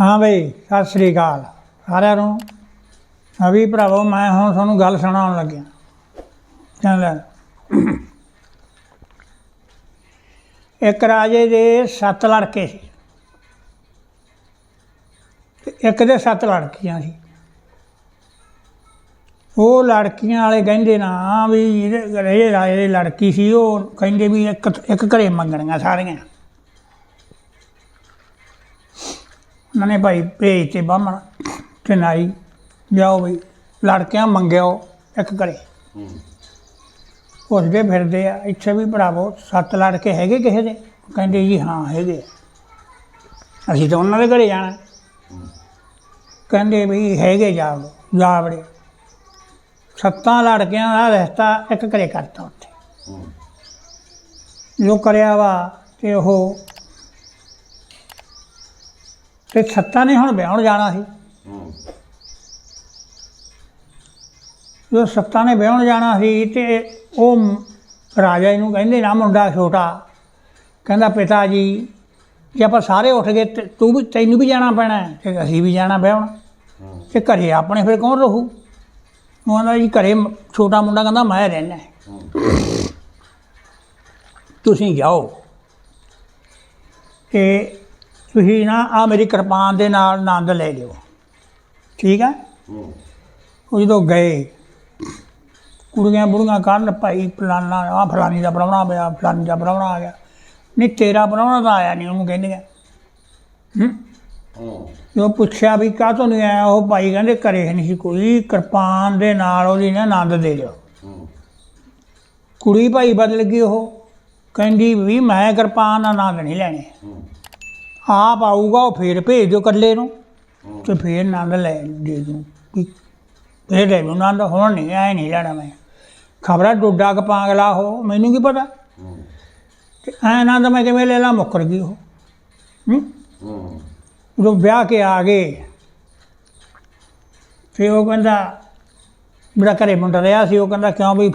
ਹਾਂ ਬਈ, ਸਤਿ ਸ੍ਰੀ ਅਕਾਲ। ਸਾਰਿਆਂ ਨੂੰ। ਅਭੀ ਭਰਾਵੋ, ਮੈਂ ਹੁਣ ਤੁਹਾਨੂੰ ਗੱਲ ਸੁਣਾਉਣ ਲੱਗਿਆ। ਕਹਿੰਦਾ ਇੱਕ ਰਾਜੇ ਦੇ ਸੱਤ ਲੜਕੇ ਸੀ। ਇੱਕ ਦੇ ਸੱਤ ਲੜਕੀਆਂ ਸੀ। ਉਹ ਲੜਕੀਆਂ ਵਾਲੇ ਕਹਿੰਦੇ ਨਾ ਵੀ ਇਹ ਰਾਜੇ ਦੀ ਲੜਕੀ ਸੀ, ਉਹ ਕਹਿੰਦੇ ਵੀ ਇੱਕ ਇੱਕ ਘਰੇ ਮੰਗਣੀਆਂ ਸਾਰੀਆਂ। ਉਹਨਾਂ ਨੇ ਭਾਈ ਭੇਜ ਤੇ ਬਾਹਮਣ ਤੇ ਨਾਈ ਜਾਓ ਬਈ। ਲੜਕਿਆਂ ਮੰਗਿਓ ਇੱਕ ਘਰੇ। ਪੁੱਛਦੇ ਫਿਰਦੇ ਆ, ਇੱਥੇ ਵੀ ਭਰਾਵੋ, ਸੱਤ ਲੜਕੇ ਹੈਗੇ ਕਿਸੇ ਦੇ? ਕਹਿੰਦੇ ਜੀ ਹਾਂ, ਹੈਗੇ ਆ। ਅਸੀਂ ਤਾਂ ਉਹਨਾਂ ਦੇ ਘਰੇ ਜਾਣਾ। ਕਹਿੰਦੇ ਵੀ ਹੈਗੇ ਜਾ ਜਾ ਵੜੇ। ਸੱਤਾਂ ਲੜਕਿਆਂ ਦਾ ਰਿਸ਼ਤਾ ਇੱਕ ਘਰੇ ਕਰਤਾ ਉੱਥੇ। ਜੋ ਕਰਿਆ ਵਾ ਤੇ ਉਹ ਤੇ ਸੱਤਾਂ ਨੇ ਹੁਣ ਵਿਆਹਣ ਜਾਣਾ ਸੀ। ਜਦੋਂ ਸੱਤਾਂ ਨੇ ਵਿਆਹਣ ਜਾਣਾ ਸੀ ਤੇ ਉਹ ਰਾਜਾ ਇਹਨੂੰ ਕਹਿੰਦੇ ਨਾ ਮੁੰਡਾ ਛੋਟਾ। ਕਹਿੰਦਾ ਪਿਤਾ ਜੀ ਜੇ ਆਪਾਂ ਸਾਰੇ ਉੱਠ ਗਏ ਤੇ ਵੀ ਤੈਨੂੰ ਵੀ ਜਾਣਾ ਪੈਣਾ ਹੈ ਤੇ ਅਸੀਂ ਵੀ ਜਾਣਾ ਵਿਆਹਣ। ਤੇ ਘਰੇ ਆਪਣੇ ਫਿਰ ਕੌਣ ਰਹੂ? ਉਹ ਕਹਿੰਦਾ ਜੀ ਘਰੇ ਛੋਟਾ ਮੁੰਡਾ ਕਹਿੰਦਾ ਮੈਂ ਰਹਿਣਾ ਤੁਸੀਂ ਜਾਓ। ਤੇ ਤੁਸੀਂ ਨਾ ਆ ਮੇਰੀ ਕਿਰਪਾਨ ਦੇ ਨਾਲ ਆਨੰਦ ਲੈ ਲਿਓ। ਠੀਕ ਹੈ? ਉਹ ਜਦੋਂ ਗਏ, ਕੁੜੀਆਂ ਬੁੜੀਆਂ ਕਰਨ ਭਾਈ ਫਲਾਨਾ ਆ ਫਲਾਨੀ ਦਾ ਪ੍ਰਾਹੁਣਾ ਪਿਆ ਫਲਾਨੀ ਦਾ ਪ੍ਰਾਹੁਣਾ ਆ ਗਿਆ। ਨਹੀਂ, ਤੇਰਾ ਪ੍ਰਾਹੁਣਾ ਤਾਂ ਆਇਆ ਨਹੀਂ, ਉਹਨੂੰ ਕਹਿੰਦੇ ਹੂੰ? ਜੋ ਪੁੱਛਿਆ ਵੀ ਕਾਹ ਤੋਂ ਨਹੀਂ ਆਇਆ, ਉਹ ਭਾਈ ਕਹਿੰਦੇ ਘਰੇ ਨਹੀਂ ਸੀ ਕੋਈ, ਕਿਰਪਾਨ ਦੇ ਨਾਲ ਉਹਦੀ ਨਾ ਆਨੰਦ ਦੇ ਲਿਓ। ਕੁੜੀ ਭਾਈ ਬਦਲ ਗਈ ਉਹ, ਕਹਿੰਦੀ ਵੀ ਮੈਂ ਕਿਰਪਾਨ ਨਾਲ ਆਨੰਦ ਨਹੀਂ ਲੈਣੇ। ਆਪ ਆਊਗਾ, ਉਹ ਫੇਰ ਭੇਜ ਦਿਓ ਇਕੱਲੇ ਨੂੰ ਤੇ ਫੇਰ ਆਨੰਦ ਲੈ ਦੇ ਦੂੰ। ਵੀ ਫੇਰ ਲੈ ਲੂੰ ਆਨੰਦ ਹੁਣ ਨਹੀਂ, ਐ ਨਹੀਂ ਲੈਣਾ ਮੈਂ। ਖਬਰਾਂ ਡੋਡਾ ਕ ਪਾਗਲਾ ਹੋ ਮੈਨੂੰ ਕੀ ਪਤਾ? ਤੇ ਐ ਆਨੰਦ ਮੈਂ ਕਿਵੇਂ ਲੈ ਲਾਂ, ਮੁੱਕਰ ਗਈ ਉਹ। ਹੂੰ? ਜਦੋਂ ਵਿਆਹ ਕੇ ਆ ਗਏ ਫਿਰ ਉਹ ਕਹਿੰਦਾ, ਮੇਰਾ ਘਰੇ ਮੁੰਡਾ ਰਿਹਾ ਸੀ, ਉਹ ਕਹਿੰਦਾ, ਕਿਉਂ ਵੀ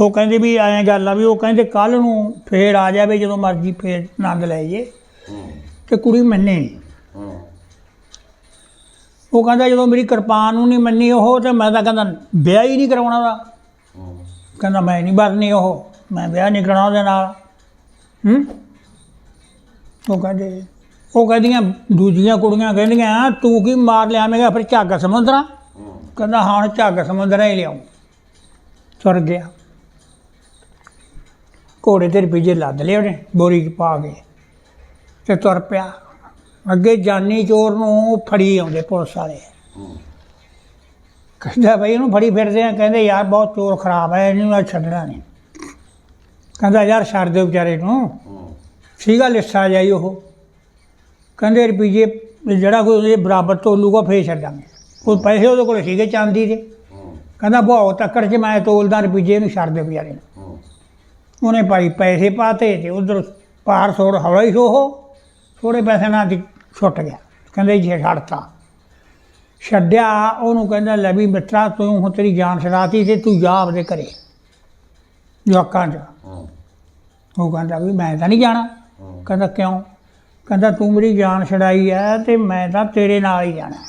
ਉਹ ਕਹਿੰਦੇ ਵੀ ਐਂ ਗੱਲ ਆ ਵੀ ਉਹ ਕਹਿੰਦੇ ਕੱਲ ਨੂੰ ਫੇਰ ਆ ਜਾਵੇ ਜਦੋਂ ਮਰਜ਼ੀ ਫੇਰ ਆਨੰਦ ਲੈ ਜੇ। ਤੇ ਕੁੜੀ ਮੰਨੇ ਨਹੀਂ ਉਹ ਕਹਿੰਦਾ ਜਦੋਂ ਮੇਰੀ ਕਿਰਪਾਨ ਨੂੰ ਨਹੀਂ ਮੰਨੀ ਉਹ ਤੇ ਮੈਂ ਤਾਂ ਕਹਿੰਦਾ ਵਿਆਹ ਹੀ ਨਹੀਂ ਕਰਾਉਣਾ ਦਾ ਕਹਿੰਦਾ ਮੈਂ ਨਹੀਂ ਵਰਨੀ ਉਹ ਮੈਂ ਵਿਆਹ ਨਹੀਂ ਕਰਾਉਣਾ ਉਹਦੇ ਨਾਲ। ਹੂੰ? ਉਹ ਕਹਿੰਦੇ ਉਹ ਕਹਿੰਦੀਆਂ ਦੂਜੀਆਂ ਕੁੜੀਆਂ ਕਹਿੰਦੀਆਂ ਤੂੰ ਕੀ ਮਾਰ ਲਿਆਵੇਂਗਾ ਫਿਰ ਝੱਗ ਸਮੁੰਦਰਾ। ਕਹਿੰਦਾ ਹੁਣ ਝੱਗ ਸਮੁੰਦਰਾ ਹੀ ਲਿਆਉਂ। ਤੁਰ ਗਿਆ। ਘੋੜੇ ਤੇ ਰੁਪਈਏ ਲੱਦ ਲਏ ਉਹਨੇ ਬੋਰੀ 'ਚ ਪਾ ਕੇ। ਤੇ ਤੁਰ ਪਿਆ। ਅੱਗੇ ਜਾਨੀ ਚੋਰ ਨੂੰ ਫੜੀ ਆਉਂਦੇ, ਪੁਲਿਸ ਵਾਲੇ। ਕਹਿੰਦਾ ਬਈ ਇਹਨੂੰ ਫੜੀ ਫਿਰਦੇ ਆ। ਕਹਿੰਦੇ, ਯਾਰ ਬਹੁਤ ਚੋਰ ਖਰਾਬ ਹੈ ਇਹਨੂੰ ਅੱਜ ਛੱਡਣਾ ਨਹੀਂ। ਕਹਿੰਦਾ, ਯਾਰ ਛੱਡ ਦਿਓ ਵਿਚਾਰੇ ਨੂੰ। ਸੀਗਾ ਲਿਸਾ ਜਾਈ ਉਹ। ਕਹਿੰਦੇ ਰੁਪਈਏ ਜਿਹੜਾ ਕੋਈ ਉਹਦੇ ਬਰਾਬਰ ਤੋਲੂਗਾ, ਫੇਰ ਛੱਡਾਂਗੇ ਕੋਈ ਪੈਸੇ ਉਹਦੇ ਕੋਲ ਸੀਗੇ ਚਾਂਦੀ ਦੇ। ਕਹਿੰਦਾ, ਬਹੁਤ ਤੱਕੜ 'ਚ ਮੈਂ ਤੋਲਦਾ ਰੁਪਈਏ ਨੂੰ ਛੱਡ ਦੇ ਵਿਚਾਰੇ ਨੂੰ। ਉਹਨੇ ਭਾਈ ਪੈਸੇ ਪਾਤੇ ਤੇ ਉਧਰ ਪਾਰ ਸੋੜ ਹੌਲਾ ਹੀ ਸੋਹੋ ਥੋੜੇ ਪੈਸੇ ਨਾਲ ਦੀ ਛੁੱਟ ਗਿਆ। ਕਹਿੰਦੇ ਜੀ ਛੱਡਤਾ ਛੱਡਿਆ ਉਹਨੂੰ ਕਹਿੰਦਾ ਲੈ ਵੀ ਮਿੱਤਰਾ ਤੂੰ ਹੁਣ ਤੇਰੀ ਜਾਨ ਛਡਾਤੀ ਤੇ ਤੂੰ ਜਾ ਆਪਦੇ ਘਰੇ ਜਵਾਕਾਂ 'ਚ। ਉਹ ਕਹਿੰਦਾ ਵੀ ਮੈਂ ਤਾਂ ਨਹੀਂ ਜਾਣਾ। ਕਹਿੰਦਾ ਕਿਉਂ? ਕਹਿੰਦਾ ਤੂੰ ਮੇਰੀ ਜਾਨ ਛਡਾਈ ਐ ਤੇ ਮੈਂ ਤਾਂ ਤੇਰੇ ਨਾਲ ਹੀ ਜਾਣਾ।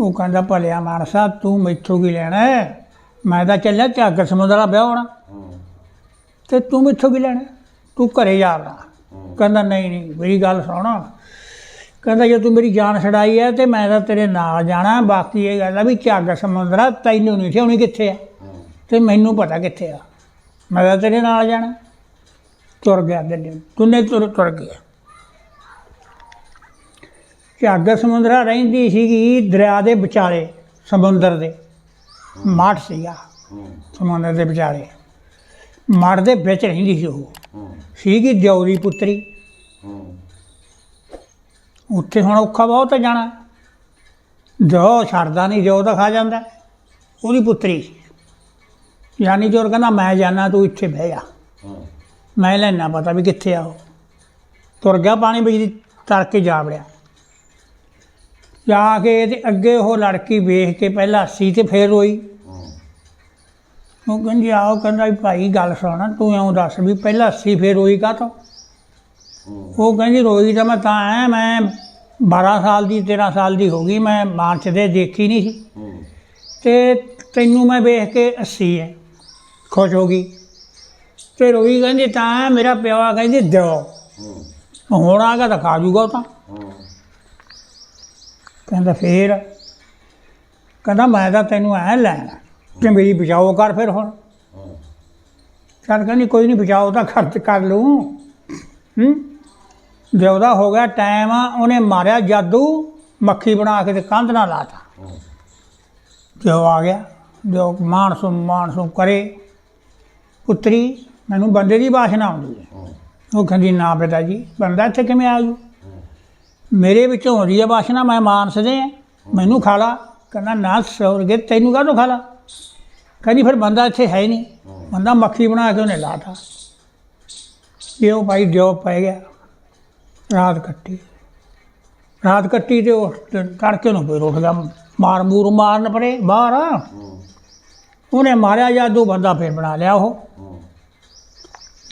ਉਹ ਕਹਿੰਦਾ ਭਲਿਆ ਮਾਨਸਾ ਤੂੰ ਮੈਥੋਂ ਕੀ ਲੈਣਾ? ਮੈਂ ਤਾਂ ਚੱਲਿਆ ਝੱਗ ਸਮੁੰਦਰਾ ਵਿਆਹ ਹੋਣਾ। ਤੇ ਤੂੰ ਮੈਥੋਂ ਕੀ ਲੈਣਾ? ਤੂੰ ਘਰੇ ਜਾ ਆਪਣਾ। ਕਹਿੰਦਾ ਨਹੀਂ ਨਹੀਂ ਮੇਰੀ ਗੱਲ ਸੁਣ। ਕਹਿੰਦਾ ਜੇ ਤੂੰ ਮੇਰੀ ਜਾਨ ਛਡਾਈ ਹੈ ਤੇ ਮੈਂ ਤਾਂ ਤੇਰੇ ਨਾਲ ਜਾਣਾ। ਬਾਕੀ ਇਹ ਗੱਲ ਆ ਵੀ ਝੱਗ ਸਮੁੰਦਰਾ ਤੈਨੂੰ ਨਹੀਂ ਠਿਆਉਣੀ ਕਿੱਥੇ ਆ। ਤੇ ਮੈਨੂੰ ਪਤਾ ਕਿੱਥੇ ਆ। ਮੈਂ ਤਾਂ ਤੇਰੇ ਨਾਲ ਜਾਣਾ। ਤੁਰ ਗਿਆ ਗੱਡੀ ਤੁਨੇ ਤੁਰ ਤੁਰ ਗਿਆ। ਝੱਗ ਸਮੁੰਦਰਾ ਰਹਿੰਦੀ ਸੀਗੀ ਦਰਿਆ ਦੇ ਵਿਚਾਲੇ ਸਮੁੰਦਰ ਦੇ। ਮਾਠ ਸੀਗਾ। ਸਮੁੰਦਰ ਦੇ ਵਿਚਾਲੇ। ਮਾਠ ਦੇ ਵਿੱਚ ਰਹਿੰਦੀ ਸੀ ਉਹ। ਸੀਗੀ ਦਿਓ ਦੀ ਪੁੱਤਰੀ। ਉੱਥੇ ਹੁਣ ਔਖਾ ਬਹੁਤ ਹੈ ਜਾਣਾ। ਜੋ ਛੱਡਦਾ ਨਹੀਂ, ਜੋ ਤਾਂ ਖਾ ਜਾਂਦਾ। ਉਹਦੀ ਪੁੱਤਰੀ ਸੀ। ਯਾਨੀ ਜੋਰ ਕਹਿੰਦਾ, ਮੈਂ ਜਾਣਾ ਤੂੰ ਇੱਥੇ ਬਹਿ ਜਾ। ਮੈਂ ਲੈਣਾ ਪਤਾ ਵੀ ਕਿੱਥੇ ਆ ਉਹ। ਤੁਰ ਗਿਆ ਪਾਣੀ ਵਿੱਚ ਦੀ ਤਰ ਕੇ ਜਾ ਵੜਿਆ। ਜਾ ਕੇ ਤੇ ਅੱਗੇ ਉਹ ਲੜਕੀ ਵੇਖ ਕੇ ਪਹਿਲਾਂ ਹੱਸੀ ਤੇ ਫੇਰ ਰੋਈ। ਉਹ ਕਹਿੰਦੀ ਆਓ ਕਹਿੰਦਾ ਵੀ ਭਾਈ ਗੱਲ ਸੁਣ ਤੂੰ ਇਉਂ ਦੱਸ ਵੀ ਪਹਿਲਾਂ ਹੱਸੀ ਫੇਰ ਰੋਈ ਕਾਹਤੋਂ? ਹੂੰ। ਉਹ ਕਹਿੰਦੀ ਰੋਈ ਤਾਂ ਮੈਂ ਤਾਂ ਐ ਮੈਂ 12 ਸਾਲ ਦੀ 13 ਸਾਲ ਦੀ ਹੋ ਗਈ ਮੈਂ ਮਾਰਚ ਦੇ ਦੇਖੀ ਨਹੀਂ ਸੀ। ਤੇ ਤੈਨੂੰ ਮੈਂ ਵੇਖ ਕੇ ਹੱਸੀ ਹੈ ਖੁਸ਼ ਹੋ ਗਈ। ਤੇ ਰੋਈ ਕਹਿੰਦੀ ਤਾਂ ਮੇਰਾ ਪਿਓ ਆ ਕਹਿੰਦੀ ਦਿਓ। ਹੁਣ ਆ ਕੇ ਤਾਂ ਖਾ ਜੂਗਾ ਤਾਂ। ਕਹਿੰਦਾ ਫੇਰ? ਕਹਿੰਦਾ ਮੈਂ ਤਾਂ ਤੈਨੂੰ ਐ ਲੈਣਾ। ਕਿ ਮੇਰੀ ਬਚਾਓ ਕਰ ਫਿਰ ਹੁਣ। ਹੂੰ ਚੱਲ ਕਹਿੰਦੀ, ਕੋਈ ਨਹੀਂ ਬਚਾਓ ਤਾਂ ਖਰਚ ਕਰ ਲੂੰ ਹੂੰ? ਜਿਉਦਾ ਹੋ ਗਿਆ ਟਾਈਮ ਉਹਨੇ ਮਾਰਿਆ ਜਾਦੂ, ਮੱਖੀ ਬਣਾ ਕੇ ਤੇ ਕੰਧ ਨਾਲ ਲਾਤਾ। ਹੂੰ ਜੋ ਆ ਗਿਆ, ਜੋ ਮਾਨਸੂ ਮਾਨਸੂ ਕਰੇ, ਪੁੱਤਰੀ, ਮੈਨੂੰ ਬੰਦੇ ਦੀ ਬਾਸ਼ਨਾ ਆਉਂਦੀ। ਹੈ ਉਹ ਕਹਿੰਦੀ, ਨਾ ਬੇਟਾ ਜੀ, ਬੰਦਾ ਇੱਥੇ ਕਿਵੇਂ ਆ ਜੂ ਮੇਰੇ ਵਿੱਚੋਂ ਆਉਂਦੀ ਹੈ ਬਾਸ਼ਨਾ ਮੈਂ ਮਾਨਸ ਦੇ ਮੈਨੂੰ ਖਾ ਲਾ। ਕਹਿੰਦਾ, ਨਾ ਸੌਰਗੇ, ਤੈਨੂੰ ਕਾਹਤੋਂ ਖਾ ਲਾ? ਕਹਿੰਦੀ ਫਿਰ ਬੰਦਾ ਇੱਥੇ ਹੈ ਹੀ ਨਹੀਂ। ਬੰਦਾ ਮੱਖੀ ਬਣਾ ਕੇ ਉਹਨੇ ਲਾਤਾ। ਇਹ ਉਹ ਭਾਈ ਦਿਓ ਪੈ ਗਿਆ। ਰਾਤ ਕੱਟੀ। ਰਾਤ ਕੱਟੀ ਤੇ ਉਹ ਤੜਕੇ ਨੂੰ ਫਿਰ ਉੱਠ ਮਾਰ ਮੂਰ ਮਾਰਨ ਪਰੇ ਬਾਹਰ। ਹੂੰ ਉਹਨੇ ਮਾਰਿਆ ਜਾਦੂ ਬੰਦਾ ਫਿਰ ਬਣਾ ਲਿਆ ਉਹ।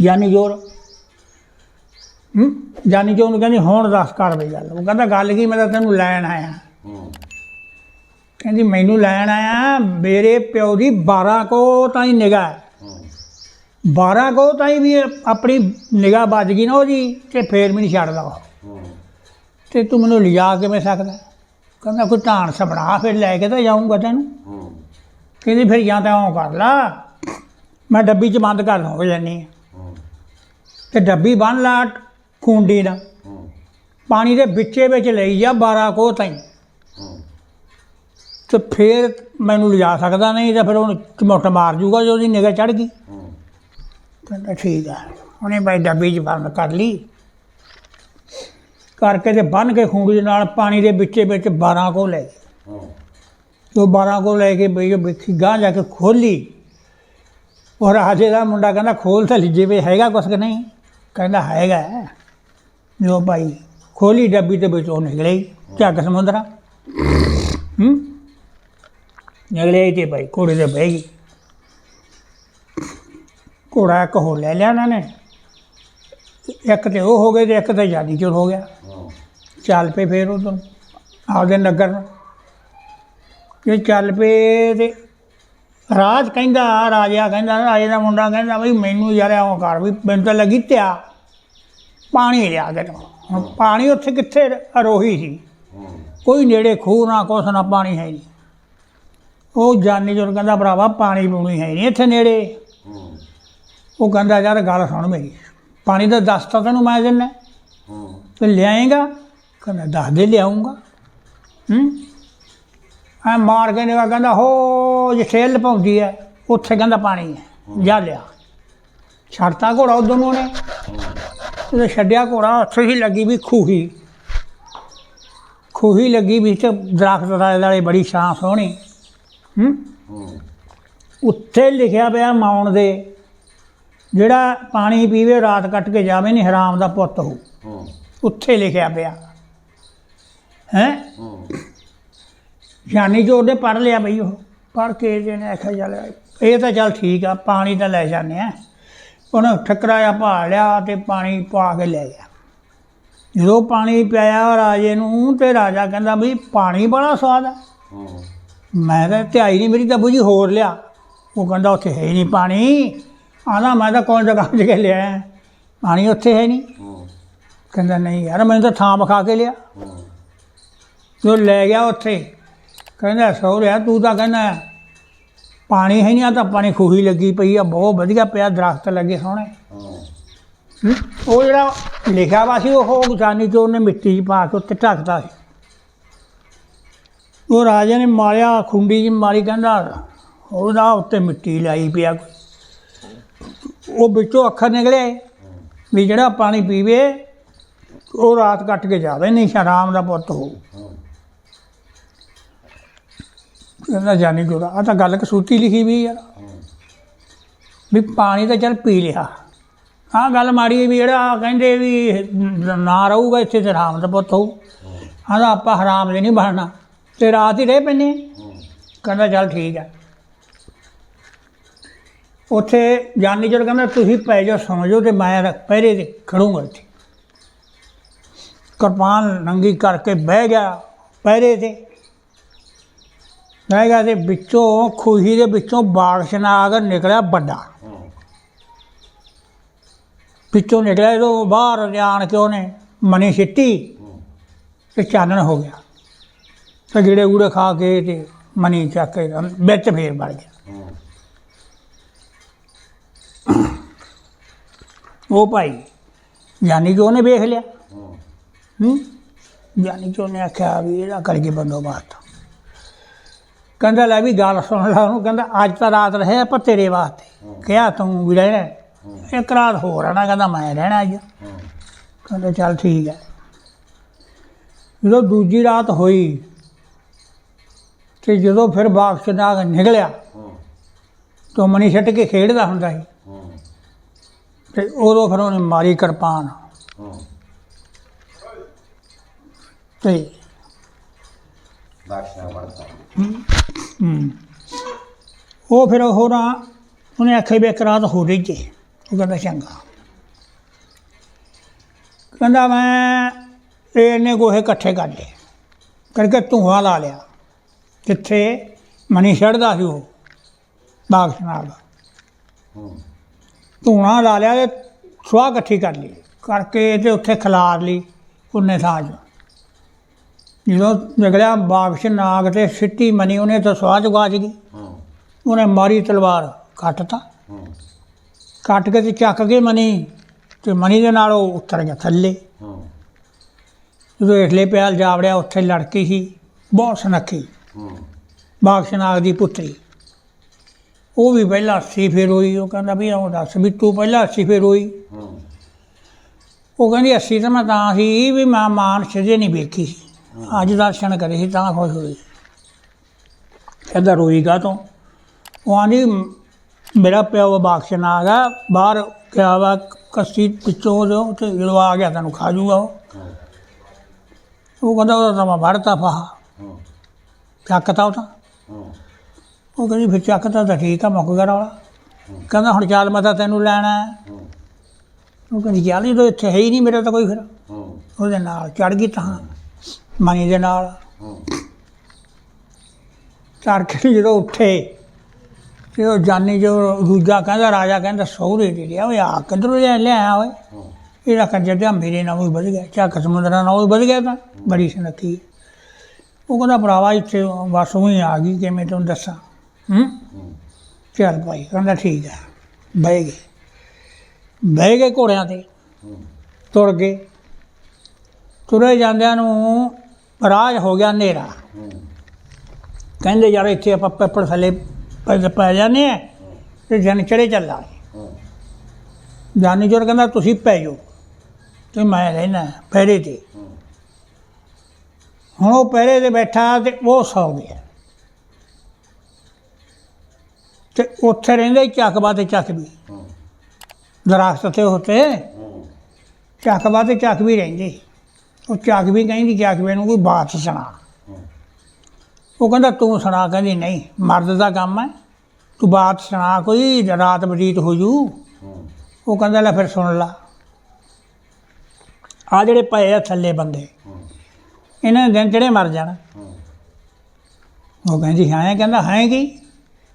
ਯਾਨੀ ਜਾਨੀ ਜੋਰ ਹੂੰ? ਜਾਨੀ ਜੋਰ ਨੂੰ ਕਹਿੰਦੀ ਹੁਣ ਦੱਸ ਕਰ ਬਈ ਗੱਲ। ਉਹ ਕਹਿੰਦਾ, ਗੱਲ ਕੀ? ਮੈਂ ਤਾਂ ਤੈਨੂੰ ਲੈਣ ਆਇਆ। ਕਹਿੰਦੀ ਮੈਨੂੰ ਲੈਣ ਆਇਆ ਮੇਰੇ ਪਿਓ ਦੀ 12 ਕੋ ਨਿਗਾਹ ਹੈ। ਹੂੰ। 12 ਕੋ ਤਾਈ ਵੀ ਇਹ ਆਪਣੀ ਨਿਗਾਹ ਵੱਜ ਗਈ ਨਾ ਉਹਦੀ ਤੇ ਫੇਰ ਵੀ ਨਹੀਂ ਛੱਡਦਾ ਉਹ। ਹੂੰ। ਤੇ ਤੂੰ ਮੈਨੂੰ ਲਿਜਾ ਕਿਵੇਂ ਸਕਦਾ? ਕਹਿੰਦਾ ਕੋਈ ਢਾਣ ਸਬਣਾ ਫਿਰ ਲੈ ਕੇ ਤਾਂ ਜਾਊਂਗਾ ਤੈਨੂੰ। ਹੂੰ। ਕਹਿੰਦੀ ਫਿਰ ਜਾਂ ਤਾਂ ਉਹ ਕਰ ਲਾ। ਮੈਂ ਡੱਬੀ 'ਚ ਬੰਦ ਕਰ ਹੋ ਜਾਨੀ ਹਾਂ। ਹੂੰ ਤੇ ਡੱਬੀ ਬੰਨ ਲਾ ਖੁੰਡੀ ਨਾਲ। ਹੂੰ। ਪਾਣੀ ਦੇ ਵਿੱਚੇ ਵਿੱਚ ਲਈ ਜਾ 12 ਕੋ ਤਾਈ। ਹੂੰ ਤੇ ਫੇਰ ਮੈਨੂੰ ਲਿਜਾ ਸਕਦਾ ਨਹੀਂ ਤਾਂ ਫਿਰ ਉਹਨੂੰ ਚਮੋਟ ਮਾਰ ਜੂਗਾ ਜੋ ਉਹਦੀ ਨਿਗਾਹ ਚੜ ਗਈ। ਕਹਿੰਦਾ ਠੀਕ ਆ। ਉਹਨੇ ਬਾਈ ਡੱਬੀ 'ਚ ਬੰਦ ਕਰ ਲਈ। ਕਰਕੇ ਤੇ ਬੰਨ ਕੇ ਖੂੰਡੀ ਦੇ ਨਾਲ ਪਾਣੀ ਦੇ ਵਿੱਚੇ ਵਿੱਚ 12 ਕੋ ਲੈ ਗਏ। ਹੂੰ ਉਹ 12 ਕੋ ਲੈ ਕੇ ਬਈ ਉਹ ਵੇਖੀ ਗਾਂ ਜਾ ਕੇ ਖੋਲੀ। ਉਹ ਰਾਜੇ ਦਾ ਮੁੰਡਾ ਕਹਿੰਦਾ ਖੋਲ ਤਾਂ ਲਿਜੇ ਵੀ ਹੈਗਾ ਕੁਛ ਕਿ ਨਹੀਂ। ਕਹਿੰਦਾ ਹੈਗਾ। ਜੋ ਭਾਈ, ਖੋਲੀ ਡੱਬੀ ਤੇ ਵਿੱਚ ਉਹ ਨਿਕਲੇ। ਝੱਗ ਸਮੁੰਦਰਾ। ਹੂੰ? ਨਿਕਲੇ ਤੇ ਭਾਈ ਘੋੜੇ ਤੇ ਬਹਿ ਗਈ। ਘੋੜਾ ਇੱਕ ਹੋ ਲੈ ਲਿਆ ਉਹਨਾਂ ਨੇ। ਇੱਕ ਤੇ ਉਹ ਹੋ ਗਏ ਤੇ ਇੱਕ ਤੇ ਜਾਨੀ ਚੋਰ ਹੋ ਗਿਆ। ਚੱਲ ਪਏ ਫਿਰ ਉਦੋਂ ਆਪਦੇ ਨਗਰ। ਨੂੰ ਕਿ ਚੱਲ ਪਏ ਤੇ ਰਾਜ ਕਹਿੰਦਾ ਰਾਜਾ ਕਹਿੰਦਾ ਰਾਜੇ ਦਾ ਮੁੰਡਾ ਕਹਿੰਦਾ ਬਈ ਮੈਨੂੰ ਯਾਰ ਐਂ ਕਰ ਵੀ ਮੈਨੂੰ ਤਾਂ ਲੱਗੀ ਤਿਆ। ਪਾਣੀ ਲਿਆ ਦੇ। ਹੁਣ ਪਾਣੀ ਉੱਥੇ ਕਿੱਥੇ ਅਰੋਹੀ ਸੀ? ਕੋਈ ਨੇੜੇ ਖੂਹ ਨਾ ਕੁਛ ਨਾ ਪਾਣੀ ਹੈ ਨਹੀਂ। ਉਹ ਜਾਨੀ ਜੁਰ ਕਹਿੰਦਾ, ਭਰਾਵਾ, ਪਾਣੀ ਪੂਣੀ ਹੈ ਨਹੀਂ ਇੱਥੇ ਨੇੜੇ। ਉਹ ਕਹਿੰਦਾ, ਯਾਰ, ਗੱਲ ਸੁਣ ਮੇਰੀ। ਪਾਣੀ ਦਾ ਦੱਸ ਤਾਂ ਤੈਨੂੰ ਮੈਂ ਦਿੰਦਾ ਤੇ ਲਿਆਏਗਾ? ਕਹਿੰਦਾ, ਦੱਸ ਦੇ ਲਿਆਉਂਗਾ। ਹੂੰ? ਆ ਮਾਰ ਕੇ ਨਿਗਾ ਕਹਿੰਦਾ ਹੋ ਜੇ ਛੇਲ ਪਾਉਂਦੀ ਹੈ ਉੱਥੇ ਕਹਿੰਦਾ ਪਾਣੀ ਹੈ ਜਾ ਲਿਆ। ਛੱਡਤਾ ਘੋੜਾ ਉਦੋਂ ਨੂੰ ਉਹਨੇ। ਉਹਨੇ ਛੱਡਿਆ ਘੋੜਾ, ਉੱਥੇ ਹੀ ਲੱਗੀ ਵੀ ਖੂਹੀ। ਖੂਹੀ ਲੱਗੀ ਵੀ ਤੇ ਦਰਖਤ ਦਾ ਨਾਲੇ ਬੜੀ ਛਾਂ ਸੋਹਣੀ। ਹੂੰ? ਉੱਥੇ ਲਿਖਿਆ ਪਿਆ ਮਾਉਣ ਦੇ, ਜਿਹੜਾ ਪਾਣੀ ਪੀਵੇ ਰਾਤ ਕੱਟ ਕੇ ਜਾਵੇ ਨਹੀਂ ਹਰਾਮ ਦਾ ਪੁੱਤ ਹੋ ਉੱਥੇ ਲਿਖਿਆ ਪਿਆ। ਹੈ? ਹੂੰ ਜਾਨੀ ਜੋ ਉਹਨੇ ਪੜ੍ਹ ਲਿਆ ਬਈ ਉਹ, ਪੜ੍ਹ ਕੇ ਜਿਹਨੇ ਆਖਿਆ, ਚੱਲ ਇਹ ਤਾਂ ਚੱਲ ਠੀਕ ਆ, ਪਾਣੀ ਤਾਂ ਲੈ ਜਾਂਦੇ ਆ। ਉਹਨੇ ਠਕਰਾਇਆ ਪਾ ਲਿਆ ਤੇ ਪਾਣੀ ਪਾ ਕੇ ਲੈ ਗਿਆ। ਜਦੋਂ ਪਾਣੀ ਪਿਆਇਆ ਰਾਜੇ ਨੂੰ, ਤੇ ਰਾਜਾ ਕਹਿੰਦਾ ਵੀ ਪਾਣੀ ਬੜਾ ਸਵਾਦ ਆ। ਮੈਂ ਤਾਂ ਧਿਆਈ ਨਹੀਂ ਮੇਰੀ ਤਾਂ ਬੁਝੀ ਹੋਰ ਲਿਆ। ਉਹ ਕਹਿੰਦਾ, ਉੱਥੇ ਹੈ ਹੀ ਨਹੀਂ ਪਾਣੀ। ਆਂਦਾ ਮੈਂ ਤਾਂ ਕੌਣ ਜਗ੍ਹਾ 'ਚ ਕੇ ਲਿਆ ਪਾਣੀ ਉੱਥੇ ਹੈ ਨਹੀਂ। ਕਹਿੰਦਾ, ਨਹੀਂ ਯਾਰ, ਮੈਨੂੰ ਤਾਂ ਥਾਂ ਵਿਖਾ ਕੇ ਲਿਆ। ਹੂੰ ਜੋ ਲੈ ਗਿਆ ਉੱਥੇ। ਕਹਿੰਦਾ, ਸਹੁਰਿਆ, ਤੂੰ ਤਾਂ ਕਹਿੰਦਾ, ਪਾਣੀ ਹੈ ਨਹੀਂ ਆ ਤਾਂ ਪਾਣੀ ਖੂਹੀ ਲੱਗੀ ਪਈ ਆ, ਬਹੁਤ ਵਧੀਆ ਪਿਆ, ਦਰਖਤ ਲੱਗੇ ਸੋਹਣੇ। ਉਹ ਜਿਹੜਾ ਲਿਖਿਆ ਵਾ ਸੀ, ਉਹ ਗੁਸਾਨੀ ਚੋਰ ਨੇ ਮਿੱਟੀ 'ਚ ਪਾ ਕੇ ਉੱਤੇ ਢੱਕਦਾ ਸੀ। ਉਹ ਰਾਜੇ ਨੇ ਮਾਰਿਆ, ਖੁੰਡੀ 'ਚ ਮਾਰੀ ਕਹਿੰਦਾ, ਉਹਦਾ ਉੱਤੇ ਮਿੱਟੀ ਲਾਈ ਪਿਆ ਉਹ ਵਿੱਚੋਂ ਅੱਖਰ ਨਿਕਲੇ ਵੀ ਜਿਹੜਾ ਪਾਣੀ ਪੀਵੇ, ਉਹ ਰਾਤ ਕੱਟ ਕੇ ਜਾਵੇ, ਨਹੀਂ ਸ਼ਰਾਮ ਦਾ ਪੁੱਤ ਹੋਊ। ਕਹਿੰਦਾ, ਜਾਨੀ ਜੋੜਾ ਆ ਤਾਂ ਗੱਲ ਕਸੂਤੀ ਲਿਖੀ ਵੀ ਯਾਰ ਵੀ ਪਾਣੀ ਤਾਂ ਚੱਲ ਪੀ ਲਿਆ। ਆਹ ਗੱਲ ਮਾੜੀ ਵੀ ਜਿਹੜਾ ਕਹਿੰਦੇ ਵੀ ਨਾ ਰਹੂਗਾ, ਇੱਥੇ ਤੇ ਹਰਾਮ ਦਾ ਪੁੱਤ ਹੋਊ। ਆਂਦਾ ਆਪਾਂ ਹਰਾਮ ਦੇ ਨਹੀਂ ਬਣਨਾ। ਤੇ ਰਾਤ ਹੀ ਰਹਿ ਪੈਨੇ ਕਹਿੰਦਾ ਚੱਲ ਠੀਕ ਹੈ ਉੱਥੇ ਜਾਨੀ ਜੋੜ ਕਹਿੰਦਾ ਤੁਸੀਂ ਪੈ ਜਾਓ ਸਮਝੋ ਤੇ ਮੈਂ ਪਹਿਰੇ ਤੇ ਖੜੂੰਗਾ ਇੱਥੇ। ਕਿਰਪਾਨ ਨੰਗੀ ਕਰਕੇ ਬਹਿ ਗਿਆ ਪਹਿਰੇ ਤੇ। ਬਹਿ ਗਿਆ ਤੇ ਵਿੱਚੋਂ ਖੂਹੀ ਦੇ ਵਿੱਚੋਂ ਬਾਗਸ਼ਨਾਗ ਨਿਕਲਿਆ ਵੱਡਾ। ਵਿੱਚੋਂ ਨਿਕਲਿਆ ਜਦੋਂ ਬਾਹਰ ਜਾਣ ਕੇ ਉਹਨੇ ਸਿੱਟੀ ਹਾਂ। ਤੇ ਚਾਨਣ ਹੋ ਗਿਆ। ਤੇ ਗੀੜੇ ਗੂੜੇ ਖਾ ਕੇ ਤੇ ਮਣੀ ਚੱਕ ਕੇ ਵਿੱਚ ਫੇਰ ਵੜ ਗਿਆ। ਉਹ ਭਾਈ ਜਾਨੀ ਕਿ ਉਹਨੇ ਵੇਖ ਲਿਆ। ਹਾਂ? ਜਾਨੀ ਕਿ ਉਹਨੇ ਆਖਿਆ ਵੀ ਇਹਦਾ ਕਰਕੇ ਬੰਦੋਬਸਤ। ਕਹਿੰਦਾ ਲੈ ਵੀ ਗੱਲ ਸੁਣ ਲਾ ਉਹਨੂੰ। ਕਹਿੰਦਾ ਅੱਜ ਤਾਂ ਰਾਤ ਰਹੇ ਆਪਾਂ ਤੇਰੇ ਵਾਸਤੇ। ਕਿਹਾ ਤੂੰ ਵੀ ਰਹਿਣਾ। ਇੱਕ ਰਾਤ ਹੋਰ ਰਹਿਣਾ। ਕਹਿੰਦਾ ਮੈਂ ਰਹਿਣਾ ਅੱਜ ਕਹਿੰਦਾ ਚੱਲ ਠੀਕ ਹੈ। ਜਦੋਂ ਦੂਜੀ ਰਾਤ ਹੋਈ ਤੇ ਜਦੋਂ ਫਿਰ ਬਾਕਸ ਨਾਗ ਨਿਕਲਿਆ ਹਾਂ। ਤਾਂ ਮਣੀ ਛੱਟ ਕੇ ਖੇਡਦਾ ਹੁੰਦਾ ਸੀ। ਤੇ ਉਦੋਂ ਫਿਰ ਉਹਨੇ ਮਾਰੀ ਕਿਰਪਾਨ। ਤੇ ਵੜਦਾ। ਹੂੰ ਉਹ ਫਿਰ ਉਹ ਨਾ ਉਹਨੇ ਆਖਿਆ ਵੀ ਇੱਕ ਰਾਤ ਹੋ ਰਹੀ ਜੇ। ਉਹ ਕਹਿੰਦਾ ਚੰਗਾ। ਕਹਿੰਦਾ ਮੈਂ ਇਹਨੇ ਗੋਹੇ ਇਕੱਠੇ ਕਰ ਲਏ। ਕਰਕੇ ਧੂੰਆਂ ਲਾ ਲਿਆ। ਜਿੱਥੇ ਮਣੀ ਛੱਡਦਾ ਸੀ ਉਹ ਬਾਗਸ ਨਾਲ। ਹਾਂ। ਧੂਣਾ ਲਾ ਲਿਆ ਤੇ ਸੁਆਹ ਇਕੱਠੀ ਕਰ ਲਈ ਕਰਕੇ ਤੇ ਉੱਥੇ ਖਿਲਾਰ ਲਈ ਉਹਨੇ 'ਚ। ਜਦੋਂ ਨਿਕਲਿਆ ਬਾਗਸ਼ ਨਾਗ ਤੇ ਸਿੱਟੀ ਮਨੀ ਉਹਨੇ ਤਾਂ ਸੁਆਹ ਚ ਗਾਜ ਗਈ ਹਾਂ। ਉਹਨੇ ਮਾਰੀ ਤਲਵਾਰ ਕੱਟਤਾ ਹਾਂ। ਕੱਟ ਕੇ ਤੇ ਚੱਕ ਕੇ ਮਨੀ ਤੇ ਮਨੀ ਦੇ ਨਾਲ ਉਹ ਉੱਤਰ ਗਿਆ ਥੱਲੇ। ਹਾਂ। ਜਦੋਂ ਹੇਠਲੇ ਪਿਆਲ ਜਾਵੜਿਆ ਉੱਥੇ ਲੜਕੀ ਸੀ ਬਹੁਤ ਸੁਨੱਖੀ। ਹਾਂ ਨਾਗ ਦੀ ਪੁੱਤਰੀ। ਉਹ ਵੀ ਪਹਿਲਾਂ ਅੱਸੀ ਫੇਰ ਹੋਈ, ਉਹ ਕਹਿੰਦਾ ਵੀ ਉਹ ਦੱਸ ਵੀ ਤੂੰ ਪਹਿਲਾਂ ਅੱਸੀ ਫੇਰ ਹੋਈ। ਉਹ ਕਹਿੰਦੀ ਅੱਸੀ ਤਾਂ ਮੈਂ ਤਾਂ ਸੀ ਵੀ ਮੈਂ ਮਾਨ ਸਜੇ ਨਹੀਂ ਵੇਖੀ ਸੀ। ਅੱਜ ਦਰਸ਼ਨ ਕਰੇ ਸੀ ਤਾਂ ਖੁਸ਼ ਹੋਈ ਕਹਿੰਦਾ ਰੋਈ ਕਾ ਤੂੰ? ਉਹ ਆਂਦੀ, ਮੇਰਾ ਪਿਓ ਬਾਕਸ਼ਨ ਆ ਗਿਆ ਬਾਹਰ ਕਿਆ ਵਾ ਕੱਸੀ ਪਿੱਛੋਂ ਜੋ ਤੇ ਜਦੋਂ ਆ ਗਿਆ, ਤੈਨੂੰ ਖਾ ਜੂਗਾ ਉਹ ਕਹਿੰਦਾ ਉਹਦਾ ਤਾਂ ਮੈਂ ਵੜਤਾ ਫਾਹਾ। ਚੱਕਤਾ ਉਹ ਤਾਂ। ਹਾਂ। ਉਹ ਕਹਿੰਦੀ ਫਿਰ ਚੱਕਤਾ ਤਾਂ ਠੀਕ ਆ ਮੁੱਕ ਗਿਆ ਵਾਲਾ ਕਹਿੰਦਾ ਹੁਣ ਚੱਲ ਮੈਂ ਤਾਂ ਤੈਨੂੰ ਲੈਣਾ ਹੈ। ਹਾਂ। ਉਹ ਕਹਿੰਦੀ ਚੱਲ ਜਦੋਂ ਇੱਥੇ ਹੈ ਹੀ ਨਹੀਂ ਮੇਰਾ ਤਾਂ ਕੋਈ ਫਿਰ। ਹਾਂ। ਉਹਦੇ ਨਾਲ ਚੜ ਗਈ ਤਾਂ ਮਨੀ ਦੇ ਨਾਲ। ਹਾਂ। ਚਰਖੇ ਜਦੋਂ ਉੱਠੇ ਤੇ ਉਹ ਜਾਨੀ ਜੋ ਦੂਜਾ ਕਹਿੰਦਾ ਰਾਜਾ ਕਹਿੰਦਾ ਸਹੁਰੇ ਦੇ ਲਿਆ ਓਏ ਆ ਕਿੱਧਰੋਂ ਲਿਆ ਲਿਆ ਓਏ। ਹਾਂ। ਇਹਦਾ ਕੰਜਰ ਤੇ ਮੇਰੇ ਨਾਲ ਵੀ ਵਧ ਗਿਆ ਚੱਕ ਸਮੁੰਦਰਾਂ ਨਾਲ ਵੀ ਵਧ ਗਿਆ ਤਾਂ ਬੜੀ ਸੁਨੱਖੀ ਉਹ ਕਹਿੰਦਾ, ਭਰਾਵਾ, ਇੱਥੇ ਬਸ ਉਹੀ ਆ ਗਈ ਕਿਵੇਂ ਤੈਨੂੰ ਦੱਸਾਂ। ਹੂੰ? ਹਾਂ ਚੱਲ ਭਾਈ, ਕਹਿੰਦਾ, ਠੀਕ ਹੈ ਬਹਿ ਗਏ। ਬਹਿ ਗਏ ਘੋੜਿਆਂ ਤੇ। ਤੁਰ ਗਏ। ਤੁਰੇ ਜਾਂਦਿਆਂ ਨੂੰ ਰਾਜ ਹੋ ਗਿਆ ਹਨੇਰਾ। ਕਹਿੰਦੇ, ਯਾਰ, ਇੱਥੇ ਆਪਾਂ ਪੇਪਰ ਥੱਲੇ ਪੈ ਪੈ ਜਾਂਦੇ ਆ ਤੇ ਜਨ ਚੜੇ ਚੱਲਾਂਗੇ ਹਾਂ ਜਾਨੀ ਜੋਰ ਕਹਿੰਦਾ, ਤੁਸੀਂ ਪੈ ਜਾਓ ਤੇ ਮੈਂ ਰਹਿਣਾ ਪਹਿਰੇ ਤੇ। ਹੁਣ ਉਹ ਪਹਿਰੇ ਤੇ ਬੈਠਾ ਤੇ ਉਹ ਸੌ ਗਿਆ ਤੇ ਉੱਥੇ ਰਹਿੰਦੇ ਹੀ ਚੱਕਵਾ ਤੇ ਚੱਕ ਵੀ। ਦਰਖਤ ਤੇ ਉੱਤੇ ਚੱਕਵਾ ਤੇ ਚੱਕ ਵੀ ਰਹਿੰਦੇ। ਉਹ ਚੱਕ ਵੀ ਕਹਿੰਦੀ ਚੱਕਵੇ ਨੂੰ ਕੋਈ ਬਾਤ ਸੁਣਾ। ਉਹ ਕਹਿੰਦਾ, ਤੂੰ ਸੁਣਾ। ਕਹਿੰਦੀ, ਨਹੀਂ, ਮਰਦ ਦਾ ਕੰਮ ਹੈ। ਤੂੰ ਬਾਤ ਸੁਣਾ ਕੋਈ, ਰਾਤ ਬਤੀਤ ਹੋ ਜੂ। ਉਹ ਕਹਿੰਦਾ, ਲੈ ਫਿਰ ਸੁਣ ਲਾ। ਆ ਜਿਹੜੇ ਪਏ ਆ ਥੱਲੇ ਬੰਦੇ ਇਹਨਾਂ ਦੇ ਦਿਨ ਚੜੇ ਮਰ ਜਾਣਾ। ਉਹ ਕਹਿੰਦੀ, ਹਾਂ ਕਹਿੰਦਾ, ਹੈ ਕੀ?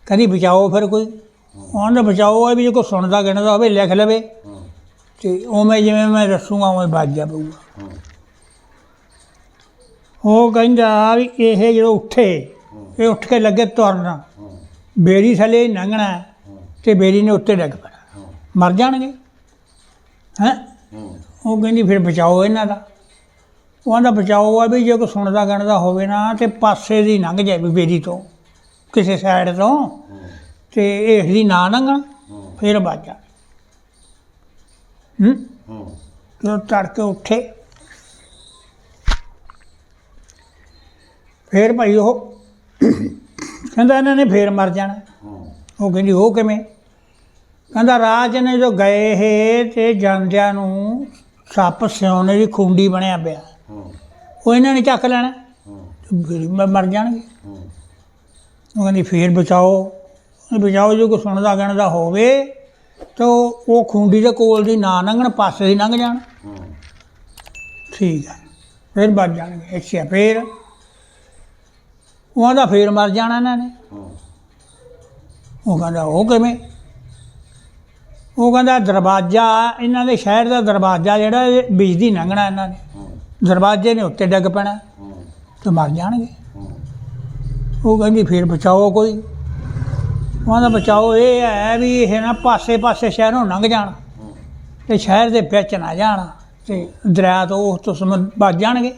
ਕਦੀ ਬਚਾਓ ਫਿਰ ਕੋਈ। ਉਹਨਾਂ ਦਾ ਬਚਾਓ ਹੈ ਵੀ ਜੇ ਕੋਈ ਸੁਣਦਾ ਗਿਣਦਾ ਹੋਵੇ, ਲਿਖ ਲਵੇ। ਹਾਂ ਤੇ ਉਵੇਂ ਜਿਵੇਂ ਮੈਂ ਦੱਸੂਗਾ, ਉਵੇਂ ਵੱਜ ਜਾ ਪਊਗਾ। ਉਹ ਕਹਿੰਦਾ ਵੀ ਇਹ ਜਦੋਂ ਉੱਠੇ, ਇਹ ਉੱਠ ਕੇ ਲੱਗੇ ਤੁਰਨਾ। ਬੇਰੀ ਥੱਲੇ ਲੰਘਣਾ ਹਾਂ ਤੇ ਬੇਰੀ ਨੇ ਉੱਤੇ ਡਿੱਗ ਪੈਣਾ। ਮਰ ਜਾਣਗੇ। ਹੈਂ? ਉਹ ਕਹਿੰਦੀ, ਫਿਰ ਬਚਾਓ ਇਹਨਾਂ ਦਾ। ਉਹਨਾਂ ਦਾ ਬਚਾਓ ਆ ਵੀ ਜੇ ਕੋਈ ਸੁਣਦਾ ਗਣਦਾ ਹੋਵੇ ਨਾ ਤੇ ਪਾਸੇ ਦੀ ਲੰਘ ਜਾਵੇ ਬੇਰੀ ਤੋਂ, ਕਿਸੇ ਸਾਈਡ ਤੋਂ ਹਾਂ ਤੇ ਹੇਠ ਦੀ ਨਾ ਲੰਘਣ, ਫਿਰ ਬਾਜਾ ਹੂੰ? ਜਦੋਂ ਤੜਕੇ ਉੱਠੇ, ਫੇਰ ਭਾਈ ਉਹ ਕਹਿੰਦਾ ਇਹਨਾਂ ਨੇ ਫੇਰ ਮਰ ਜਾਣਾ। ਉਹ ਕਹਿੰਦੀ, ਉਹ ਕਿਵੇਂ? ਕਹਿੰਦਾ, ਰਾਜ ਨੇ ਜੋ ਗਏ ਹੈ ਤੇ ਜਾਂਦਿਆਂ ਨੂੰ ਸੱਪ ਸਿਉਣੇ ਦੀ ਖੁੰਡੀ ਬਣਿਆ ਪਿਆ। ਉਹ ਇਹਨਾਂ ਨੇ ਚੱਕ ਲੈਣਾ। ਹਾਂ। ਫਿਰ ਮ- ਮਰ ਜਾਣਗੇ। ਹਾਂ। ਉਹ ਕਹਿੰਦੀ ਫੇਰ ਬਚਾਓ। ਉਹ ਬਚਾਓ ਜੋ ਕੋਈ ਸੁਣਦਾ ਗਣਦਾ ਹੋਵੇ ਤਾਂ ਉਹ ਖੁੰਡੀ ਦੇ ਕੋਲ ਦੀ ਨਾ ਲੰਘਣ ਪਾਸੇ ਦੀ ਲੰਘ ਜਾਣ। ਹਾਂ। ਠੀਕ ਹੈ ਫਿਰ ਵੱਜ ਜਾਣਗੇ ਅੱਛਾ ਫਿਰ। ਉਹਨਾਂ ਦਾ ਫੇਰ ਮਰ ਜਾਣਾ ਇਹਨਾਂ ਨੇ। ਹਾਂ। ਉਹ ਕਹਿੰਦਾ ਉਹ ਕਿਵੇਂ? ਉਹ ਕਹਿੰਦਾ ਦਰਵਾਜ਼ਾ ਇਹਨਾਂ ਦੇ ਸ਼ਹਿਰ ਦਾ ਦਰਵਾਜ਼ਾ ਜਿਹੜਾ ਬਿਜਲੀ ਲੰਘਣਾ ਇਹਨਾਂ ਨੇ। ਹਾਂ ਦਰਵਾਜ਼ੇ ਨੇ ਉੱਤੇ ਡਿੱਗ ਪੈਣਾ। ਤੇ ਮਰ ਜਾਣਗੇ। ਉਹ ਕਹਿੰਦੀ ਫਿਰ ਬਚਾਓ ਕੋਈ। ਉਹਨਾਂ ਦਾ ਬਚਾਓ ਇਹ ਹੈ ਵੀ ਇਹ ਨਾ ਪਾਸੇ ਪਾਸੇ ਸ਼ਹਿਰੋਂ ਲੰਘ ਜਾਣ ਤੇ ਸ਼ਹਿਰ ਦੇ ਵਿੱਚ ਨਾ ਜਾਣ ਤੇ ਦਰਿਆ ਤੋਂ ਉਸ ਤੋਂ ਸਮਝ ਬਚ ਜਾਣਗੇ।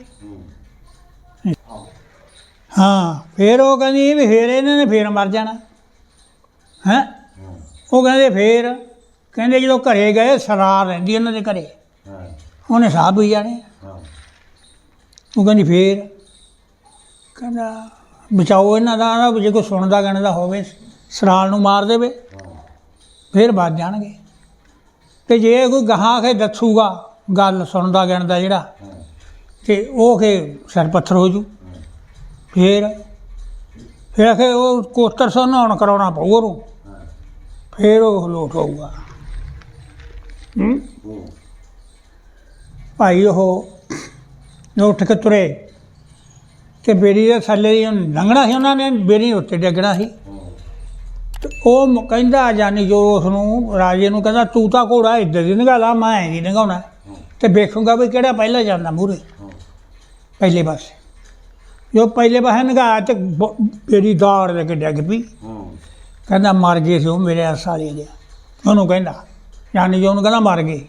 ਹਾਂ ਫਿਰ ਉਹ ਕਹਿੰਦੀ ਵੀ ਫਿਰ ਇਹਨਾਂ ਨੇ ਫਿਰ ਮਰ ਜਾਣਾ। ਹੈ? ਉਹ ਕਹਿੰਦੇ ਫਿਰ ਕਹਿੰਦੇ ਜਦੋਂ ਘਰੇ ਗਏ ਸਰਾਰ ਰਹਿੰਦੀ ਉਹਨਾਂ ਦੇ ਘਰੇ। ਉਹਨੇ ਸਾਹ ਪੀ ਜਾਣੇ। ਉਹ ਕਹਿੰਦੀ ਫੇਰ। ਕਹਿੰਦਾ, ਬਚਾਓ ਇਹਨਾਂ ਦਾ, ਨਾ ਜੇ ਕੋਈ ਸੁਣਦਾ ਗਣਦਾ ਹੋਵੇ, ਸਰਾਲ ਨੂੰ ਮਾਰ ਦੇਵੇ ਹਾਂ ਫੇਰ ਬਚ ਜਾਣਗੇ। ਤੇ ਜੇ ਕੋਈ ਗਾਹਾਂ ਕੇ ਦੱਸੂਗਾ, ਗੱਲ ਸੁਣਦਾ ਗਿਣਦਾ ਜਿਹੜਾ ਹਾਂ ਤੇ ਉਹ ਕੇ ਸਿਰ ਪੱਥਰ ਹੋ ਜੂ। ਹਾਂ ਫੇਰ, ਫਿਰ ਆਖੇ ਉਹ ਕੋਤਰ ਸੋ ਨਹਾਉਣ ਕਰਾਉਣਾ ਪਊ ਉਹਨੂੰ। ਹਾਂ ਫੇਰ ਉਹ ਲੋਟ ਹੋਊਗਾ। ਹੂੰ? ਭਾਈ ਉਹ ਉੱਠ ਕੇ ਤੁਰੇ ਤੇ ਬੇੜੀ ਦੇ ਥੱਲੇ ਦੀ ਲੰਘਣਾ ਸੀ, ਉਹਨਾਂ ਨੇ ਬੇੜੀ ਉੱਤੇ ਡਿੱਗਣਾ ਸੀ। ਹਾਂ ਤੇ ਉਹ ਮ- ਕਹਿੰਦਾ ਜਾਨੀ ਜੋ ਉਸ ਨੂੰ ਰਾਜੇ ਨੂੰ ਕਹਿੰਦਾ, ਤੂੰ ਤਾਂ ਘੋੜਾ ਇੱਧਰ ਦੀ ਨਿਗਾਲਾ ਮੈਂ ਐਂ ਦੀ ਨਿਗਾਉਣਾ। ਹਾਂ ਤੇ ਵੇਖੂਗਾ ਵੀ ਕਿਹੜਾ ਪਹਿਲਾਂ ਜਾਂਦਾ ਮੂਰੇ ਪਹਿਲੇ ਪਾਸੇ। ਜੋ ਪਹਿਲੇ ਪਾਸੇ ਨਿਗਾਹ ਤੇ ਬ- ਬੇਰੀ ਦਾੜ ਲੈ ਕੇ ਡਿੱਗ ਪਈ। ਕਹਿੰਦਾ, ਮਰ ਗਏ ਸੀ ਉਹ ਮੇਰੇ ਸਾਲੇ ਦੇ ਉਹਨੂੰ ਕਹਿੰਦਾ ਯਾਨੀ ਜੋ ਉਹਨੂੰ ਕਹਿੰਦਾ, ਮਰ ਗਏ।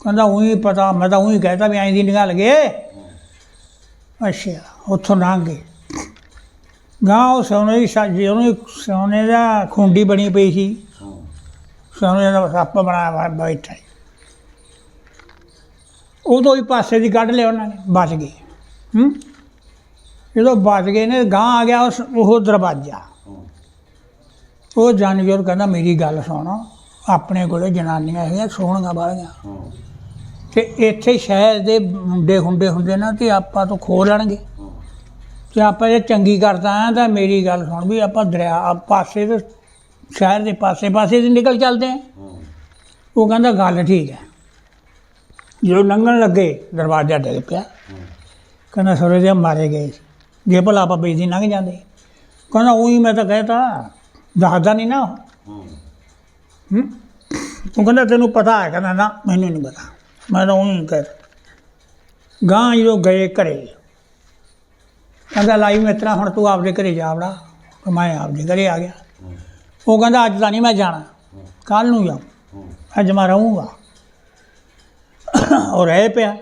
ਕਹਿੰਦਾ ਉਹੀ ਪਤਾ, ਮੈਂ ਤਾਂ ਉਹੀ ਕਹਿਤਾ ਵੀ ਐਂ ਦੀ ਨਿਗਾਹ ਲਗੇ। ਅੱਛਾ, ਉੱਥੋਂ ਲੰਘ ਗਏ। ਗਾਂ ਉਹ ਸੋਨੇ ਦੀ ਸਾਜੀ ਉਹਨੂੰ ਸੋਨੇ ਦਾ ਖੁੰਡੀ ਬਣੀ ਪਈ ਸੀ, ਸੋਨੇ ਦਾ ਸੱਪ ਬਣਾਇਆ ਬੈਠਾ ਉਦੋਂ ਹੀ ਪਾਸੇ ਦੀ ਕੱਢ ਲਿਆ ਉਹਨਾਂ ਨੇ, ਬਚ ਗਏ। ਹੂੰ? ਜਦੋਂ ਬਚ ਗਏ ਨੇ ਗਾਂ ਆ ਗਿਆ ਉਸ, ਉਹ ਦਰਵਾਜ਼ਾ। ਹਾਂ ਉਹ ਜਾਨਵਰ ਕਹਿੰਦਾ, ਮੇਰੀ ਗੱਲ ਸੁਣੋ। ਆਪਣੇ ਕੋਲੇ ਜਨਾਨੀਆਂ ਹੈਗੀਆਂ, ਸੋਹਣੀਆਂ ਵਾਲੀਆਂ ਤੇ ਇੱਥੇ ਸ਼ਹਿਰ ਦੇ ਮੁੰਡੇ ਹੁੰਦੇ ਹੁੰਦੇ ਨਾ ਤੇ ਆਪਾਂ ਤੋਂ ਖੋ ਲੈਣਗੇ। ਤੇ ਆਪਾਂ ਜੇ ਚੰਗੀ ਕਰਦਾ ਆ ਤਾਂ ਮੇਰੀ ਗੱਲ ਸੁਣ ਵੀ ਆਪਾਂ ਦਰਿਆ ਪਾਸੇ ਦੇ ਸ਼ਹਿਰ ਦੇ ਪਾਸੇ ਪਾਸੇ ਦੀ ਨਿਕਲ ਚੱਲਦੇ ਆ। ਉਹ ਕਹਿੰਦਾ ਗੱਲ ਠੀਕ ਹੈ ਜਦੋਂ ਲੰਘਣ ਲੱਗੇ ਦਰਵਾਜ਼ਾ ਡਿੱਗ ਪਿਆ। ਕਹਿੰਦਾ ਸੋਰੇ ਦੇ ਮਾਰੇ ਗਏ। ਜੇ ਭਲਾ ਆਪਾਂ ਬੇਦੀ ਲੰਘ ਜਾਂਦੇ। ਕਹਿੰਦਾ ਉਹੀ ਮੈਂ ਤਾਂ ਕਹਿਤਾ ਦੱਸਦਾ ਨਹੀਂ ਨਾ ਹੂੰ। ਉਹ ਕਹਿੰਦਾ ਤੈਨੂੰ ਪਤਾ ਹੈ ਕਹਿੰਦਾ ਨਾ ਮੈਨੂੰ ਨਹੀਂ ਪਤਾ। ਮੈਂ ਤਾਂ ਉਹੀ ਕਹਿ ਗਾਂ ਜਦੋਂ ਗਏ ਘਰੇ ਕਹਿੰਦਾ ਲਾਈ ਮਿੱਤਰਾ ਹੁਣ ਤੂੰ ਆਪਦੇ ਘਰੇ ਜਾ ਵੜਾ ਮੈਂ ਆਪਦੇ ਘਰੇ ਆ ਗਿਆ। ਉਹ ਕਹਿੰਦਾ, ਅੱਜ ਤਾਂ ਨਹੀਂ ਮੈਂ ਜਾਣਾ ਹਾਂ ਕੱਲ ਨੂੰ ਜਾਊਂ, ਅੱਜ ਮੈਂ ਰਹੂੰਗਾ। ਉਹ ਰਹਿ ਪਿਆ।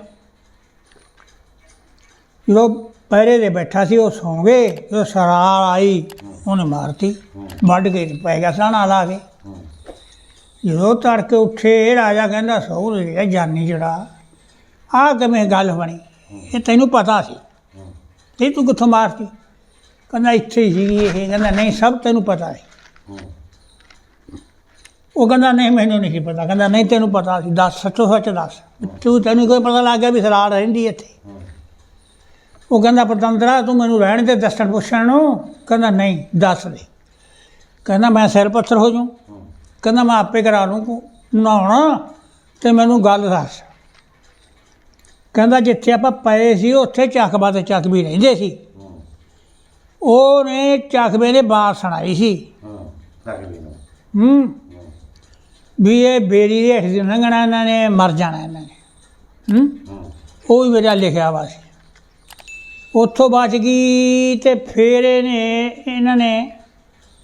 ਜਦੋਂ ਪਹਿਰੇ ਦੇ ਬੈਠਾ ਸੀ, ਉਹ ਸੌਂ ਗਏ, ਜਦੋਂ ਸਰਾਲ ਆਈ, ਉਹਨੇ ਮਾਰਤੀ, ਵੱਢ ਕੇ ਪੈ ਗਿਆ ਸਾਣਾ ਲਾ ਕੇ। ਜਦੋਂ ਤੜਕੇ ਉੱਠੇ, ਇਹ ਰਾਜਾ ਕਹਿੰਦਾ, ਸਹੁਰੇ, ਇਹ ਜਾਨੀ ਜਿਹੜਾ, ਆਹ ਕਿਵੇਂ ਗੱਲ ਬਣੀ? ਇਹ ਤੈਨੂੰ ਪਤਾ ਸੀ। ਹਾਂ ਤੇ ਤੂੰ ਕਿੱਥੋਂ ਮਾਰਤੀ? ਕਹਿੰਦਾ, ਇੱਥੇ ਹੀ ਸੀਗੀ ਇਹ। ਕਹਿੰਦਾ, ਨਹੀਂ, ਸਭ ਤੈਨੂੰ ਪਤਾ ਹੈ ਉਹ ਕਹਿੰਦਾ, ਨਹੀਂ, ਮੈਨੂੰ ਨਹੀਂ ਸੀ ਪਤਾ। ਕਹਿੰਦਾ, ਨਹੀਂ, ਤੈਨੂੰ ਪਤਾ ਸੀ। ਦੱਸ, ਸੱਚੋ ਸੱਚ ਦੱਸ। ਤੂੰ, ਤੈਨੂੰ ਕੋਈ ਪਤਾ ਲੱਗ ਗਿਆ ਵੀ ਸਰਾੜ ਰਹਿੰਦੀ ਇੱਥੇ? ਉਹ ਕਹਿੰਦਾ, ਪਤੰਦਰਾ, ਤੂੰ ਮੈਨੂੰ ਰਹਿਣ ਦੇ, ਦੱਸਣ ਪੁੱਛਣ ਨੂੰ? ਕਹਿੰਦਾ, ਨਹੀਂ, ਦੱਸ ਦੇ। ਕਹਿੰਦਾ, ਮੈਂ ਸਿਰ ਪੱਥਰ ਹੋ ਜਾਊਂ। ਕਹਿੰਦਾ ਮੈਂ ਆਪੇ ਕਰਾ ਲੂੰ ਕੋ ਨਹਾਉਣਾ ਤੇ ਮੈਨੂੰ ਗੱਲ ਦੱਸ। ਕਹਿੰਦਾ ਜਿੱਥੇ ਆਪਾਂ ਪਏ ਸੀ ਉੱਥੇ ਚੱਕਬਾ ਤੇ ਚੱਕਵੀ ਰਹਿੰਦੇ ਸੀ। ਉਹਨੇ ਚੱਕਵੇ ਨੇ ਬਾਤ ਸੁਣਾਈ ਸੀ। ਹਾਂ ਵੀ ਇਹ ਬੇਰੀ ਦੇ ਹੇਠ ਦੀ ਲੰਘਣਾ ਇਹਨਾਂ ਨੇ ਮਰ ਜਾਣਾ ਇਹਨਾਂ ਨੇ। ਹੂੰ। ਹਾਂ। ਉਹ ਵੀ ਮੇਰਾ ਲਿਖਿਆ ਵਾ ਸੀ। ਉੱਥੋਂ ਬਚ ਗਈ ਤੇ ਫਿਰ ਇਹਨੇ ਇਹਨਾਂ ਨੇ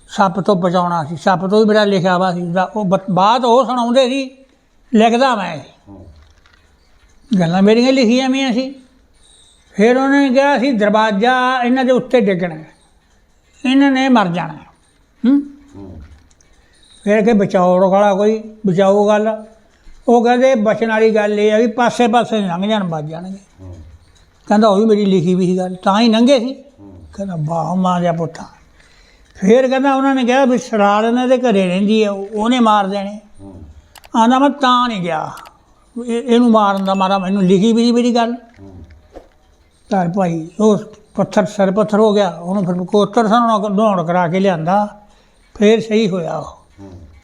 ਸੱਪ ਤੋਂ ਬਚਾਉਣਾ ਸੀ। ਸੱਪ ਤੋਂ ਵੀ ਮੇਰਾ ਲਿਖਿਆ ਵਾ ਸੀ ਦਾ- ਉਹ ਬਾਤ ਉਹ ਸੁਣਾਉਂਦੇ ਸੀ ਲਿਖਦਾ ਮੈਂ। ਗੱਲਾਂ ਮੇਰੀਆਂ ਲਿਖੀਆਂ ਵੀਆਂ ਸੀ। ਫਿਰ ਉਹਨੇ ਕਿਹਾ ਸੀ ਦਰਵਾਜ਼ਾ ਇਹਨਾਂ ਦੇ ਉੱਤੇ ਡਿੱਗਣਾ। ਇਹਨਾਂ ਨੇ ਮਰ ਜਾਣਾ ਹੈ। ਫਿਰ ਕਿ ਬਚਾਓ ਵਾਲਾ ਕੋਈ ਬਚਾਓ ਗੱਲ। ਉਹ ਕਹਿੰਦੇ ਬਚਣ ਵਾਲੀ ਗੱਲ ਇਹ ਆ ਵੀ ਪਾਸੇ ਪਾਸੇ ਲੰਘ ਜਾਣ ਬਚ ਜਾਣਗੇ। ਕਹਿੰਦਾ ਉਹ ਵੀ ਮੇਰੀ ਲਿਖੀ ਵੀ ਸੀ ਗੱਲ। ਤਾਂ ਹੀ ਲੰਘੇ ਸੀ। ਕਹਿੰਦਾ ਵਾਹ ਮਾਂ ਜਿਹਾ ਪੁੱਤਾਂ ਫਿਰ ਕਹਿੰਦਾ ਉਹਨਾਂ ਨੇ ਕਿਹਾ ਵੀ ਸਰਾਲ ਇਹਨਾਂ ਦੇ ਘਰੇ ਰਹਿੰਦੀ ਹੈ ਉਹਨੇ ਮਾਰ ਦੇਣੇ। ਆਂਦਾ ਮੈਂ ਤਾਂ ਨਹੀਂ ਗਿਆ। ਇਹਨੂੰ ਮਾਰਨ ਦਾ ਮਾਰਾ ਮੈਨੂੰ ਲਿਖੀ ਵੀ ਸੀ ਮੇਰੀ ਗੱਲ। ਹਾਂ ਤਾਂ ਭਾਈ ਉਹ ਪੱਥਰ ਸਿਰ ਪੱਥਰ ਹੋ ਗਿਆ, ਉਹਨੂੰ ਫਿਰ ਕੋਤਰ ਸਾਨੂੰ ਨਹਾਉਣ ਕਰਾ ਕੇ ਲਿਆਂਦਾ। ਫਿਰ ਸਹੀ ਹੋਇਆ ਉਹ।